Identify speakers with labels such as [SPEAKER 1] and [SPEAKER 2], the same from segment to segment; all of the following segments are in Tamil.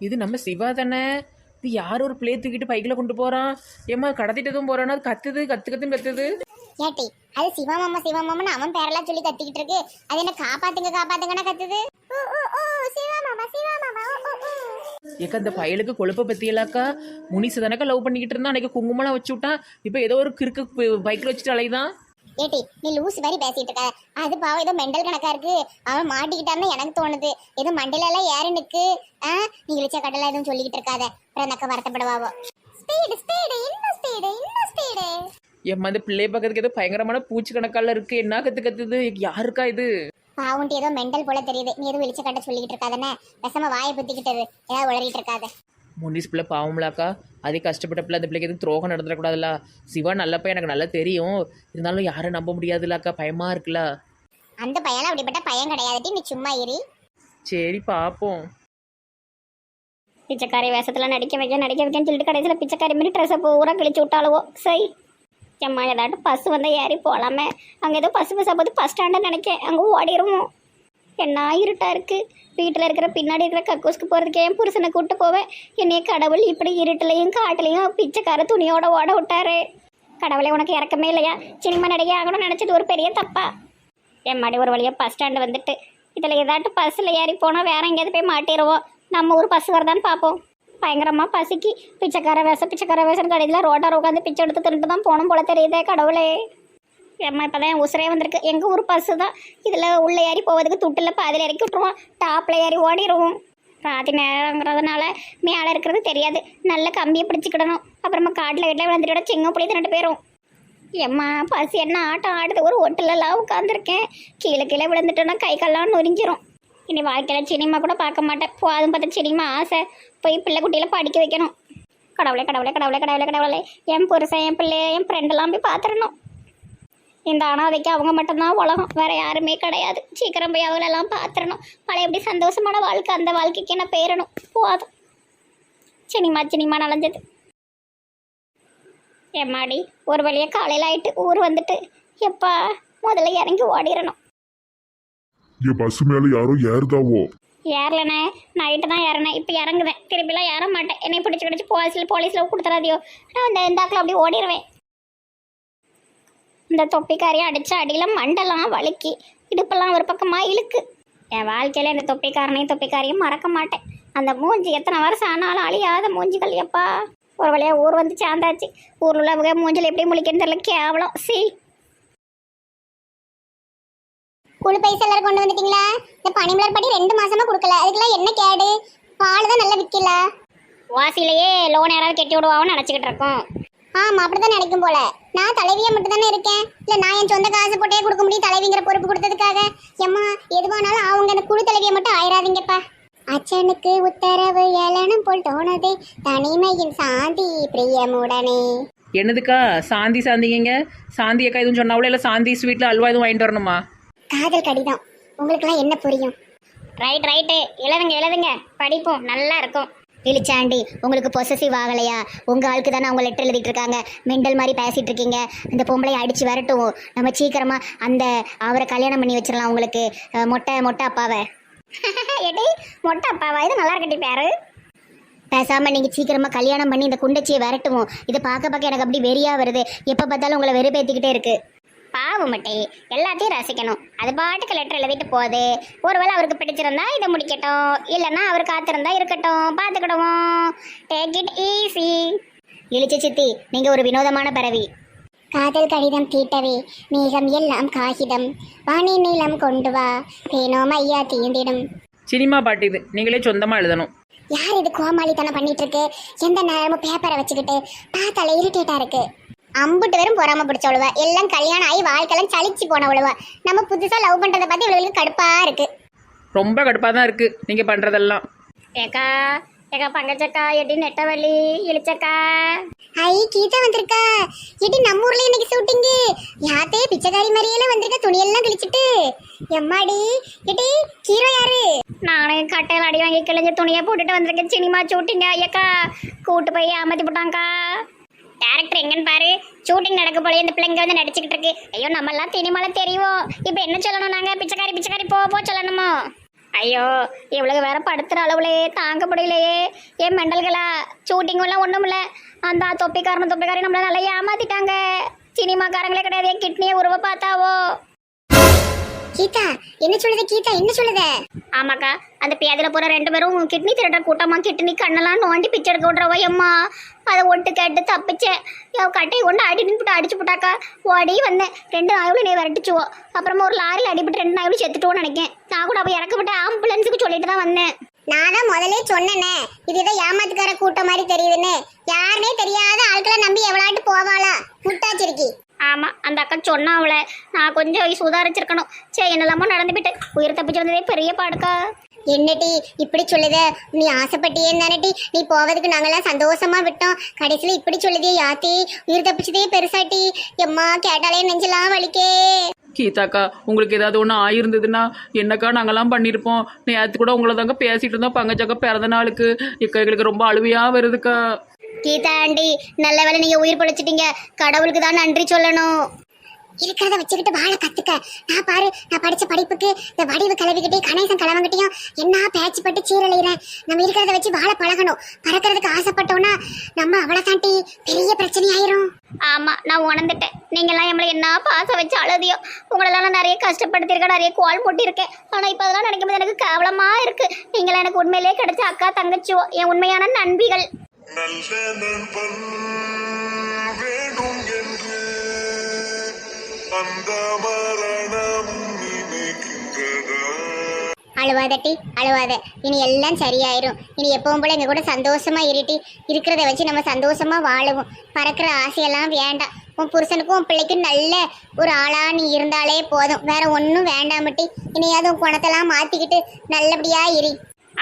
[SPEAKER 1] இது நம்ம சிவா தானே? இது யார் ஒரு பிளே தூக்கிட்டு பைக்கில் கொண்டு போகிறான் ஏம்மா கடத்திட்டதும் போகிறான்னா அது கத்துது கத்து கத்துன்னு கத்துது.
[SPEAKER 2] ஏட்டி அது சிவமாமா சிவமாமான்னு அவன் பேரெல்லாம் சொல்லி கத்திக்கிட்டு இருக்கு. அது என்ன காப்பாத்துங்க காப்பாத்துங்கன்னு கத்துது? ஊ.
[SPEAKER 1] ஏக்கா இந்த பயலுக்கு கொழுப்ப பற்றியலாக்கா முனிசு தானக்கா லவ் பண்ணிக்கிட்டு இருந்தான். அன்னைக்கு குங்குமலாம் வச்சு விட்டான். இப்போ ஏதோ ஒரு கிறுக்கு பைக்கில் வச்சுட்டு அலைதான்
[SPEAKER 2] ஏட்டி நீ லூஸ் மாதிரி பேசிட்டு இருக்க. அது பாவம் ஏதோ மெண்டல் கணக்கா இருக்கு. அவன் மாட்டிக்கிட்டான்னு எனக்கு தோணுது. ஏதோ மண்டல எல்லாம் ஏறி நிக்கு. ஆ நீ இழிச்ச கடலை எதுவும் சொல்லிக்கிட்டு இருக்காத. அப்புறம் அந்த அக்கா வருத்தப்படுவாவோ. ஸ்பீடு ஸ்பீடு இன்னும் ஸ்பீடு இன்னும் ஸ்பீடு.
[SPEAKER 1] ஏம்மா இந்த பிள்ளை பக்கத்துக்கு ஏதோ பயங்கரமான பூச்சி கணக்கால இருக்கு. என்ன கத்து கத்துது? யாருக்கா இது?
[SPEAKER 2] பாவுண்டி ஏதோ மெண்டல் போல தெரியுது. நீ எதுவும் வெளிச்ச கட்ட சொல்லிக்கிட்டு இருக்காதானே விஷம வாயை புத்திக்கிட்டது ஏதாவது உளறிட்டு இருக்காத.
[SPEAKER 1] முனிஸ் பிள்ளை பாவம்லாக்கா. அதே கஷ்டப்பட்ட பிள்ளை அந்த பிள்ளைக்கு எதுவும் துரோகம் நடந்துடக்கூடாதுல்ல. சிவா நல்லப்ப எனக்கு நல்லா தெரியும். இருந்தாலும் யாரும் நம்ப முடியாதுல்லக்கா பயமா இருக்குல்ல.
[SPEAKER 2] அந்த பையன் அப்படிப்பட்ட பையன் கிடையாதுட்டி நீ சும்மா இரு.
[SPEAKER 1] சரி பார்ப்போம்
[SPEAKER 3] பிச்சைக்காரி வேஷத்தில் நடிக்க வைக்க நடிக்க வைக்கன்னு சொல்லிட்டு கடைசியில் பிச்சைக்காரி மாதிரி ட்ரெஸ்ஸை பூரா கிழிச்சு விட்டாளுவோ. சரி. ஏம்மா ஏதாட்டும் பஸ் வந்தால் ஏறி போகலாமே அங்கே ஏதோ பஸ் பஸ்ஸை பார்த்து பஸ் ஸ்டாண்டு நினைக்கேன். அங்கே ஓடிடுவோம் என்ன இருட்டாக இருக்குது வீட்டில் இருக்கிற பின்னாடி இருக்கிற கக்கூஸ்க்கு போகிறதுக்கு என் புருஷனை கூப்பிட்டு போவேன். என்னைய கடவுள் இப்படி இருட்டிலையும் காட்டுலையும் பிச்சைக்கார துணியோட ஓட விட்டாரு. கடவுளே உனக்கு இறக்கமே இல்லையா? சினிமா நடிகை ஆகணும்னு நினச்சது ஒரு பெரிய தப்பா? என் மாடி ஒரு வழியாக பஸ் ஸ்டாண்டு வந்துட்டு இதில் ஏதாட்டும் பஸ்ஸில் ஏறி போனால் வேற எங்கேயாவது போய் மாட்டிடுவோம் நம்ம ஊர் பஸ் வரதான்னு பார்ப்போம் பயங்கரமாக பசிக்கு. பிச்சைக்கார வேஷம் பிச்சைக்கார வேஷம் கடையில் ரோட்டார் உட்காந்து பிச்சை எடுத்து தின்ட்டு தான் போகணும் போல தெரியுதே கடவுளே. ஏம்மா இப்போ தான் உசுரே வந்திருக்கு. எங்கள் ஊர் பஸ்ஸு தான் இதில் உள்ளே ஏறி போவதுக்கு துட்டில் பாதியில் இறக்கி விட்ருவோம் டாப்பில் ஏறி ஓடிடுவோம் ராத்தி நேரங்கிறதுனால மேலே இருக்கிறது தெரியாது. நல்ல கம்பியை பிடிச்சிக்கிடணும் அப்புறமா காட்டில் வீட்டில் விழுந்துட்டு சிங்க புளி தின்னுட்டு போயிடும் எம்மா பசி என்ன ஆட்டம் ஆடுது? ஒரு ஒட்டிலெல்லாம் உட்காந்துருக்கேன் கீழே கீழே விழுந்துட்டோன்னா கை கால்லாம் நொறிஞ்சிரும் இனி வாழ்க்கையில் சினிமா கூட பார்க்க மாட்டேன். போதும் பார்த்தா சினிமா ஆசை. போய் பிள்ளை குட்டியில் படிக்க வைக்கணும். கடவுளே கடவுளே கடவுளே கடவுளே கடவுளே. என் புருஷன் என் பிள்ளை என் ஃப்ரெண்டெல்லாம் போய் பார்த்துடணும். இந்த அனாதைக்கு அவங்க மட்டும்தான் உலகம். வேற யாருமே கிடையாது. சீக்கிரம் போய் அவங்களெல்லாம் பார்த்துடணும் பழைய எப்படி சந்தோஷமான வாழ்க்கை அந்த வாழ்க்கைக்கு என்ன பேரணும்? போதும். சினிமா சினிமா நலஞ்சது. எம்மாடி ஒரு வழியாக காலையில் ஆயிட்டு ஊர் வந்துட்டு எப்பா முதல்ல இறங்கி ஓடிடணும்
[SPEAKER 4] என் பஸ் மேல யாரோ ஏறுதாவோ?
[SPEAKER 3] ஏறலண்ணே நைட்டு தான் ஏறினேன். இப்போ இறங்குவேன் திருப்பிலாம் ஏற மாட்டேன். என்னை பிடிச்சி கிடச்சி போலீஸில் போலீஸில் கொடுத்துறாதியோ. நான் இந்த இந்தாக்கில் அப்படியே ஓடிடுவேன் இந்த தொப்பிக்காரியை அடித்த அடியில் மண்டெல்லாம் வலிக்கி இடுப்பெல்லாம் ஒரு பக்கமாக இழுக்கு. என் வாழ்க்கையில் இந்த தொப்பிக்காரனையும் தொப்பிக்காரையும் மறக்க மாட்டேன். அந்த மூஞ்சி எத்தனை வருஷம் ஆனாலும் அழியாத மூஞ்சிகள் எப்பா. ஒரு வழியாக ஊர் வந்து சேர்ந்தாச்சு. ஊரில் உள்ளவங்க மூஞ்சில் எப்படி முழிக்கன்னு தெரியல கேவலம். சி.
[SPEAKER 2] குழு பைசா எல்லாரும் கொண்டு வந்துட்டீங்களா? இந்த பனிமலர் படி ரெண்டு மாசமா கொடுக்கல. அதுக்கெல்லாம் என்ன கேடு? பால் தான் நல்லா விற்கல.
[SPEAKER 3] வாசிலேயே லோன் யாராவது கட்டி விடுவான்னு நினச்சிக்கிட்டு இருக்கோம்.
[SPEAKER 2] ஆமா அப்படிதான் நினைக்கும் போல. நான் தலைவியா மட்டும் தானே இருக்கேன்? இல்ல நான் என் சொந்த காசு போட்டே கொடுக்க முடியும் தலைவிங்கிற பொறுப்பு கொடுத்ததுக்காக? எம்மா எதுவானாலும் அவங்க அந்த குழு தலைவியை மட்டும் ஆயிராதீங்கப்பா அச்சனுக்கு உத்தரவு ஏளனம் போல் தோணுதே. தனிமையின் சாந்தி பிரியமுடனே.
[SPEAKER 1] என்னதுக்கா? சாந்தி சாந்திங்க சாந்தி அக்கா எதுவும் சொன்னாவளோ இல்லை சாந்தி ஸ்வீட்டில் அல்வா எதுவும் வாங்கிட்டு வரணுமா?
[SPEAKER 2] காதல் கடிதம். உங்களுக்கெல்லாம் என்ன புரியும்?
[SPEAKER 3] ரைட் ரைட்டு எழுதுங்க எழுதுங்க. படிப்போம். நல்லா இருக்கும்.
[SPEAKER 2] இழிச்சாண்டி உங்களுக்கு பொசசிவ் ஆகலையா? உங்கள் ஆளுக்கு தானே அவங்க லெட்டர் எழுதிட்டு இருக்காங்க மெண்டல் மாதிரி பேசிகிட்டு இருக்கீங்க அந்த பொம்பளை அடித்து வரட்டும் நம்ம சீக்கிரமாக அந்த அவரை கல்யாணம் பண்ணி வச்சிடலாம் உங்களுக்கு. அஹ், மொட்டை மொட்டை அப்பாவை.
[SPEAKER 3] எடி மொட்டை அப்பாவா? இது நல்லா இருக்கட்டி பேரு.
[SPEAKER 2] பேசாமல் நீங்கள் சீக்கிரமாக கல்யாணம் பண்ணி இந்த குண்டச்சியை விரட்டுவோம். இதை பார்க்க பார்க்க எனக்கு அப்படி வெறியாக வருது. எப்போ பார்த்தாலும் உங்களை வெறுப்பேற்றிக்கிட்டே இருக்குது
[SPEAKER 3] பாவம் மட்டி. எல்லாத்தையும் ரசிக்கணும். அது பாட்டுக்கு லெட்டர் எழுதிட்டு போகுது. ஒருவேளை அவருக்கு பிடிச்சிருந்தா இதை முடிக்கட்டும். இல்லைன்னா அவர் காத்திருந்தா இருக்கட்டும். பார்த்துக்கிடுவோம். டேக் இட் ஈஸி
[SPEAKER 2] இழிச்ச சித்தி நீங்க ஒரு வினோதமான பறவை காதல் கடிதம் தீட்டவே மேகம் எல்லாம் காகிதம். வாணி நீளம் கொண்டு வா பேனோம் ஐயா தீண்டிடும்.
[SPEAKER 1] சினிமா பாட்டு இது. நீங்களே சொந்தமாக எழுதணும்.
[SPEAKER 2] யார் இது கோமாளித்தனம் பண்ணிட்டு இருக்கு? எந்த நேரமும் பேப்பரை வச்சுக்கிட்டு பார்த்தால இரிட்டேட்டா இருக்கு. அம்புட்டு வெறும் பொறாம பிடிச்சவளுவ எல்லாம் கல்யாணம் ஆகி வாழ்க்கையெல்லாம் சலிச்சு போனவளுவ நம்ம புதுசா லவ் பண்றதை பார்த்து இவளுக்கு கடுப்பா இருக்கு.
[SPEAKER 1] ரொம்ப கடுப்பாக தான் இருக்குது நீங்கள் பண்ணுறதெல்லாம்
[SPEAKER 3] ஏக்கா ஏக்கா பங்கச்சக்கா எடி நெட்டவள்ளி இழிச்சக்கா
[SPEAKER 2] ஐ கீதா வந்திருக்கா. இடி நம்ம ஊர்ல இன்னைக்கு ஷூட்டிங்கு யாத்தே பிச்சைக்காரி மாதிரியெல்லாம் வந்திருக்க. துணியெல்லாம் கிழிச்சிட்டு. எம்மாடி? இடி ஹீரோ யாரு?
[SPEAKER 3] நானும் கட்டையில் அடி வாங்கி கிழிஞ்ச துணியை போட்டுட்டு வந்திருக்கேன். சினிமா ஷூட்டிங்க ஐயக்கா கூட்டு போய் ஏமாத்தி போட்டாங்க்கா டேரக்டர் எங்கன்னு பாரு. ஷூட்டிங் நடக்க போல இந்த பிள்ளைங்க வந்து நடிச்சுக்கிட்டு இருக்கு. ஐயோ நம்மளாம் சினிமால தெரியும் இப்போ என்ன சொல்லணும் நாங்க? பிச்சைக்காரி பிச்சைக்காரி போ போ சொல்லணுமோ? ஐயோ இவ்வளவு வேற படுத்துற அளவுலையே தாங்க முடியலையே. ஏன் மெண்டல்களா ஷூட்டிங் எல்லாம் ஒண்ணும் இல்ல அந்த தொப்பிக்காரன் தொப்பிக்காரி நம்மள நல்லா ஏமாத்திட்டாங்க. சினிமாக்காரங்களே கிடையாது. என் கிட்னியை உருவ பார்த்தாவோ?
[SPEAKER 2] கீதா என்ன சொல்லுது கீதா என்ன சொல்லுத?
[SPEAKER 3] ஆமாக்கா அந்த பேதில போற ரெண்டு பேரும் கிட்னி திருடுற கூட்டமா கிட்னி கண்ணெல்லாம் நோண்டி பிச்சை எடுக்க விட்றவ அம்மா அதை ஒட்டு கேட்டு தப்பிச்சேன். கட்டையை கொண்டு அடி நின்று அடிச்சு போட்டாக்கா. ஓடி வந்தேன். ரெண்டு நாயுளும் நீ விரட்டிச்சுவோ. அப்புறமா ஒரு லாரியில் அடிபட்டு ரெண்டு நாயுளும் செத்துட்டோன்னு நினைக்கேன். நான் கூட அப்போ இறக்கப்பட்ட ஆம்புலன்ஸுக்கு சொல்லிட்டு தான் வந்தேன்.
[SPEAKER 2] நான் தான் முதல்ல சொன்னேனே. இதுதான் ஏமாத்துக்கார கூட்டம் மாதிரி தெரியுதுன்னு. யாருனே தெரியாத ஆட்களை நம்பி எவ்வளாட்டு போவாளா? முட்டாச்சிருக்கி.
[SPEAKER 3] ஆமா அந்த அக்கா சொன்னா அவளை. நான் கொஞ்சம் சுதாரிச்சிருக்கணும். சரி என்னெல்லாமோ நடந்து போயிட்டு. உயிர் தப்பிச்சு வந்ததே பெரிய பாடுக்கா.
[SPEAKER 2] என்னடி இப்படி சொல்லுத? நீ ஆசைப்பட்டியே தானடி நீ போவதுக்கு நாங்கெல்லாம் சந்தோஷமா விட்டோம். கடைசியில இப்படி சொல்லுதே யாத்தி உயிர் தப்பிச்சதே பெருசாட்டி எம்மா கேட்டாலே நெஞ்செல்லாம் வலிக்கே.
[SPEAKER 1] கீதாக்கா உங்களுக்கு ஏதாவது ஒன்று ஆயிருந்ததுன்னா என்னக்கா நாங்கெல்லாம் பண்ணியிருப்போம். நேற்று கூட உங்களை தாங்க பேசிட்டு இருந்தோம் பங்கஜக்கா பிறந்த நாளுக்கு. இக்கா எங்களுக்கு ரொம்ப அழுவையாக வருதுக்கா.
[SPEAKER 2] கீதா ஆண்டி நல்ல வேளை நீங்க உயிர் பொழைச்சிட்டீங்க. கடவுளுக்கு தான் நன்றி சொல்லணும். இருக்கிறத வச்சுக்கிட்டு வாழ கத்துக்க. நான் பாரு நான் படிச்ச படிப்புக்கு இந்த வடிவு கிளவிக்கிட்டே கணேசன் கிளவங்கிட்டையும் என்ன பேச்சு பட்டு சீரழிகிறேன் நம்ம இருக்கிறத வச்சு வாழ பழகணும். பறக்கிறதுக்கு ஆசைப்பட்டோம்னா நம்ம அவளை தாண்டி பெரிய பிரச்சனை ஆயிரும்
[SPEAKER 3] ஆமா நான் உணர்ந்துட்டேன். நீங்கெல்லாம் எம்மளை என்ன பாசம் வச்சு அழுதியோ? உங்களெல்லாம் நான் நிறைய கஷ்டப்படுத்திருக்கேன் நிறைய கோல் போட்டிருக்கேன். ஆனா இப்போ அதெல்லாம் நினைக்கும் போது எனக்கு கேவலமா இருக்கு. நீங்களாம் எனக்கு உண்மையிலேயே கிடைச்ச அக்கா தங்கச்சியோ என் உண்மையான நண்பிகள்.
[SPEAKER 5] நல்ல நண்பன் வேண்டும் என்று அந்த மரணம் நினைக்கின்றதா?
[SPEAKER 2] அழுவாதட்டி அழுவாத. இனி எல்லாம் சரியாயிரும். இனி எப்பவும் போல எங்க கூட சந்தோஷமா இருட்டி இருக்கிறத வச்சு நம்ம சந்தோஷமா வாழுவோம். பறக்கிற ஆசையெல்லாம் வேண்டாம். உன் புருஷனுக்கும் உன் பிள்ளைக்கும் நல்ல ஒரு ஆளா நீ இருந்தாலே போதும். வேற ஒன்றும் வேண்டாமட்டி இனியாவது உன் குணத்தெல்லாம் மாத்திக்கிட்டு நல்லபடியா இரு.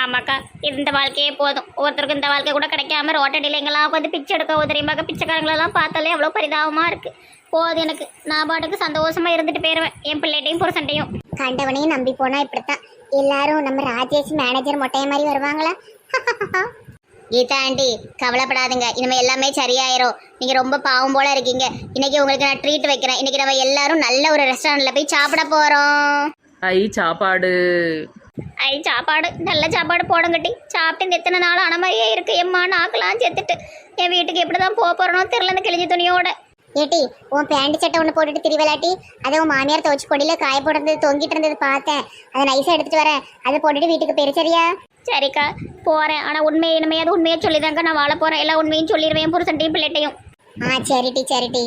[SPEAKER 3] ஆமாக்கா இந்த வாழ்க்கையே போதும். ஒருத்தருக்கு இந்த வாழ்க்கை கூட கிடைக்காம ரோட்டடியில் எங்கெல்லாம் உட்காந்து பிச்சை எடுக்க உதறியமாக பிச்சைக்காரங்களெல்லாம் பார்த்தாலே அவ்வளோ பரிதாபமாக இருக்கு. போதும் எனக்கு. நான் பாட்டுக்கு சந்தோஷமா இருந்துட்டு போயிடுவேன் என் பிள்ளைகிட்டையும் புருஷன்ட்டையும்
[SPEAKER 2] கண்டவனையும் நம்பி போனா இப்படித்தான். எல்லாரும் நம்ம ராஜேஷ் மேனேஜர் மொட்டைய மாதிரி வருவாங்களா? கீதா ஆண்டி கவலைப்படாதுங்க. இனிமே எல்லாமே சரியாயிரும். நீங்க ரொம்ப பாவம் போல இருக்கீங்க. இன்னைக்கு உங்களுக்கு நான் ட்ரீட் வைக்கிறேன். இன்னைக்கு நம்ம எல்லாரும் நல்ல ஒரு ரெஸ்டாரண்ட்ல போய் சாப்பிட போறோம்.
[SPEAKER 1] ஐ சாப்பாடு.
[SPEAKER 3] ஐ சாப்பாடு. நல்ல சாப்பாடு போடுங்கட்டி. சாப்பிட்டு எத்தனை நாள் ஆன மாதிரியே இருக்கு. எம்மா நாக்கெல்லாம் செத்துட்டு. என் வீட்டுக்கு எப்படி தான் போக போறனோ தெரியல இந்த கிழிஞ்ச துணியோட.
[SPEAKER 2] ஏட்டி உன் பேண்ட் சட்டை ஒன்று போட்டுட்டு திரிவலாட்டி. அதை உன் மாமியார் துவச்சி கொடியில காய போடுறது தொங்கிட்டு இருந்தது பார்த்தேன். அதை நைஸாக எடுத்துட்டு வரேன். அதை போட்டுட்டு வீட்டுக்கு போயிரு சரியா?
[SPEAKER 3] சரிக்கா போறேன். ஆனா உண்மையை இனிமையாவது உண்மையை சொல்லிதாங்க நான் வாழ போறேன். எல்லா உண்மையும் சொல்லிடுவேன் புருஷன்ட்டையும் பிள்ளைட்டையும்
[SPEAKER 2] ஆ சரிட்டி சரிட்டி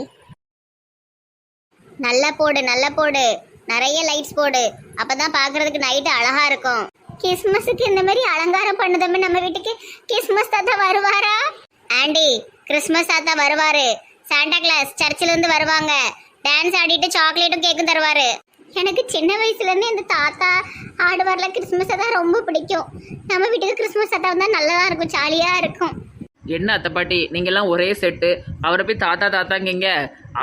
[SPEAKER 3] நல்லா போடு நல்லா போடு. நிறைய லைட்ஸ் போடு. அப்பதான் பாக்குறதுக்கு நைட்டு அழகா இருக்கும். கிறிஸ்மஸுக்கு இந்த மாதிரி அலங்காரம் பண்ணுதமே நம்ம வீட்டுக்கு கிறிஸ்மஸ் தாத்தா வருவாரா? ஆண்டி கிறிஸ்மஸ் தாத்தா வருவாரு. சாண்டா கிளாஸ் சர்ச்சில் இருந்து வருவாங்க. டான்ஸ் ஆடிட்டு சாக்லேட்டும் கேக்கும் தருவாரு. எனக்கு சின்ன வயசுல இருந்து இந்த தாத்தா ஆடுவார்ல கிறிஸ்மஸ் தான் ரொம்ப பிடிக்கும். நம்ம வீட்டுக்கு கிறிஸ்மஸ் தாத்தா வந்தா நல்லதா இருக்கும் ஜாலியா இருக்கும்.
[SPEAKER 1] என்ன அத்தை பாட்டி? நீங்கெல்லாம் ஒரே செட்டு அவரை போய் தாத்தா தாத்தாங்கிங்க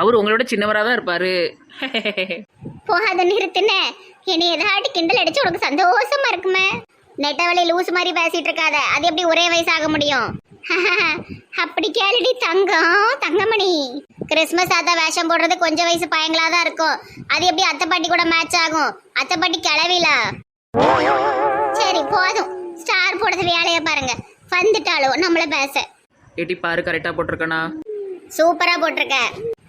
[SPEAKER 1] அவர் உங்களோட சின்னவராக தான் இருப்பார்.
[SPEAKER 3] போகாத நிறுத்துனே என்னை? ஏதாட்டி கிண்டல் அடிச்சு உனக்கு சந்தோஷமா இருக்குமே? நெட்டவழி லூஸ் மாதிரி பேசிட்டு இருக்காத. அது எப்படி ஒரே வயசாக முடியும்? அப்படி கேளுடி தங்கம் தங்கமணி. கிறிஸ்மஸ் தாத்தா வேஷம் போடுறது கொஞ்சம் வயசு பையங்களா தான் இருக்கும். அது எப்படி அத்தை பாட்டி கூட மேட்ச் ஆகும்? அத்தை பாட்டி கிளவில? சரி போதும். ஸ்டார் போடுறது வேலையை பாருங்க. வந்துட்டாலும் நம்மள பேச.
[SPEAKER 1] ஏட்டி பாரு கரெக்டாக போட்டிருக்கனா?
[SPEAKER 3] சூப்பரா போட்டிருக்க.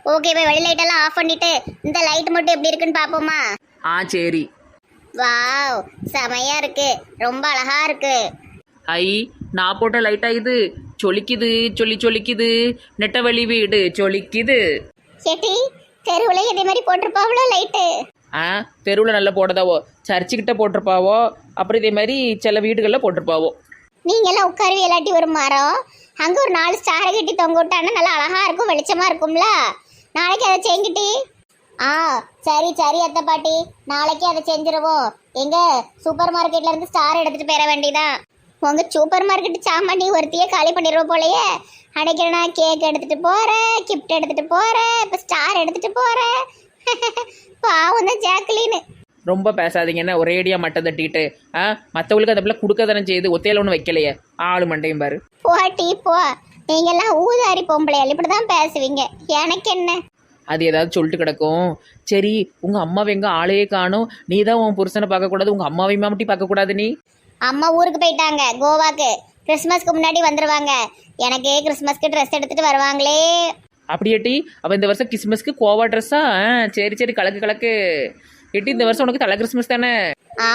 [SPEAKER 3] ஓகே போய் வெளி லைட் எல்லாம் ஆஃப் பண்ணிட்டு இந்த லைட் மட்டும் எப்படி இருக்குன்னு பாப்போமா
[SPEAKER 1] ஆ சரி.
[SPEAKER 3] வாவ் செமையா இருக்கு. ரொம்ப அழகா இருக்கு.
[SPEAKER 1] ஐ நான் போட்ட லைட்டாக இது? சொலிக்குது சொல்லி சொலிக்குது. நெட்டவழி வீடு சொலிக்குது.
[SPEAKER 3] செட்டி தெருவுல இதே மாதிரி போட்டிருப்பாவுல லைட்டு
[SPEAKER 1] ஆ தெருவில் நல்லா போடுதாவோ? சர்ச்சுக்கிட்ட போட்டிருப்பாவோ? அப்புறம் இதே மாதிரி சில வீடுகளில் போட்டிருப்பாவோ?
[SPEAKER 3] நீங்க எல்லாம் உட்காருவி இல்லாட்டி ஒரு மரம்? அங்க ஒரு நாலு ஸ்டாரை கட்டி தொங்க விட்டான்னா நல்லா அழகா இருக்கும் வெளிச்சமா இருக்கும்ல? நாளைக்கு அதை செஞ்சுட்டி ஆ சரி சரி அத்தை பாட்டி. நாளைக்கு அதை செஞ்சிருவோம். எங்க சூப்பர் மார்க்கெட்ல இருந்து ஸ்டார் எடுத்துட்டு போயிட வேண்டியதான் உங்க சூப்பர் மார்க்கெட் சாமான் ஒருத்தையே காலி பண்ணிடுவோம் போலயே. அன்னைக்கு நான் கேக் எடுத்துட்டு போறேன் கிஃப்ட் எடுத்துட்டு போறேன் இப்ப ஸ்டார் எடுத்துட்டு போறேன். பாவம் தான் ஜாக்லின்னு
[SPEAKER 1] ரொம்ப பேசாதீங்க என்ன ஒரேடியாக மட்டம் தட்டிட்டு ஆ மற்றவங்களுக்கு அதை பிள்ளை கொடுக்க தானே செய்யுது ஒத்தையில ஒன்றும் வைக்கலையே. ஆளு மண்டையும் பாரு.
[SPEAKER 3] போ டீ போ. நீங்கெல்லாம் ஊதாரி பொம்பளையால் இப்படி தான் பேசுவீங்க. எனக்கு என்ன?
[SPEAKER 1] அது ஏதாவது சொல்லிட்டு கிடக்கும். சரி உங்கள் அம்மாவை எங்கே ஆளையே காணும். நீ தான் உன் புருஷனை பார்க்கக்கூடாது உங்கள் அம்மாவையுமா மட்டும் பார்க்கக்கூடாது நீ.
[SPEAKER 2] அம்மா ஊருக்கு போயிட்டாங்க கோவாக்கு. கிறிஸ்மஸ்க்கு முன்னாடி வந்துருவாங்க. எனக்கு கிறிஸ்மஸ்க்கு ட்ரெஸ் எடுத்துட்டு வருவாங்களே.
[SPEAKER 1] அப்படியேட்டி அவள் இந்த வருஷம் கிறிஸ்மஸ்க்கு கோவா ட்ரெஸ்ஸா சரி சரி கலக்கு கலக்கு. எட்டி இந்த வருஷம் உனக்கு தலை கிறிஸ்மஸ் தானே?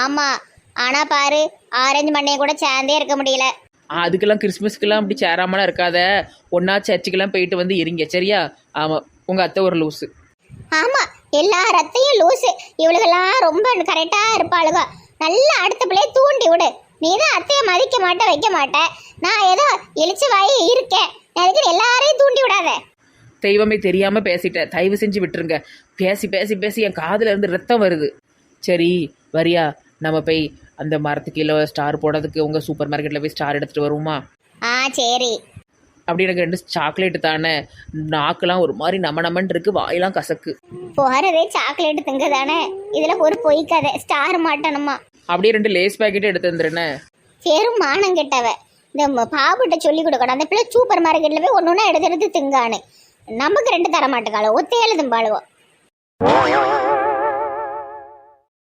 [SPEAKER 2] ஆமா. ஆனா பாரு ஆரஞ்சு மண்ணைய கூட சேர்ந்தே இருக்க முடியல.
[SPEAKER 1] அதுக்கெல்லாம் கிறிஸ்மஸ்க்கெல்லாம் அப்படி சேராமலாம் இருக்காத. ஒன்றா சர்ச்சுக்கெல்லாம் போயிட்டு வந்து இருங்க. சரியா? ஆமாம் உங்கள் அத்தை ஒரு லூஸு
[SPEAKER 2] ஆமா. எல்லா ரத்தையும் லூசு. இவளுகெல்லாம் ரொம்ப கரெக்டா இருப்பாளுக. நல்லா அடுத்த பிள்ளைய தூண்டி விடு. நீ தான் அத்தையை மதிக்க மாட்ட வைக்க மாட்ட. நான் ஏதோ இழிச்ச வாயி இருக்கேன். அதுக்கு எல்லாரையும் தூண்டி விடாத.
[SPEAKER 1] தெய்வமே தெரியாமல் பேசிட்டேன் தயவு செஞ்சு விட்டுருங்க. பேசி பேசி பேசி என் காதுல இருந்து ரத்தம் வருது. சரி வரியா? நம்ம போய் அந்த மரத்துக்கு கீழே ஸ்டார் போடுறதுக்கு உங்கள் சூப்பர் மார்க்கெட்டில் போய் ஸ்டார் எடுத்துகிட்டு வருவோமா?
[SPEAKER 2] ஆ சரி.
[SPEAKER 1] அப்படி எனக்கு ரெண்டு சாக்லேட்டு தானே. நாக்கெல்லாம் ஒரு மாதிரி நம்ம நம்மன்னு இருக்கு வாயெல்லாம் கசக்கு.
[SPEAKER 2] போறதே சாக்லேட் திங்க தானே. இதுல ஒரு பொய் கதை ஸ்டார் மாட்டணுமா?
[SPEAKER 1] அப்படியே ரெண்டு லேஸ் பாக்கெட் எடுத்து வந்துடுறேனே
[SPEAKER 2] சேரும் மானம் கெட்டவ. இந்த பாபுட்ட சொல்லி கொடுக்கணும். அந்த பிள்ளை சூப்பர் மார்க்கெட்ல போய் ஒன்று ஒன்று எடுத்து எடுத்து திங்கானு. நமக்கு ரெண்டு தர மாட்டேங்காளோ ஒத்தையால திம்பாளுவோ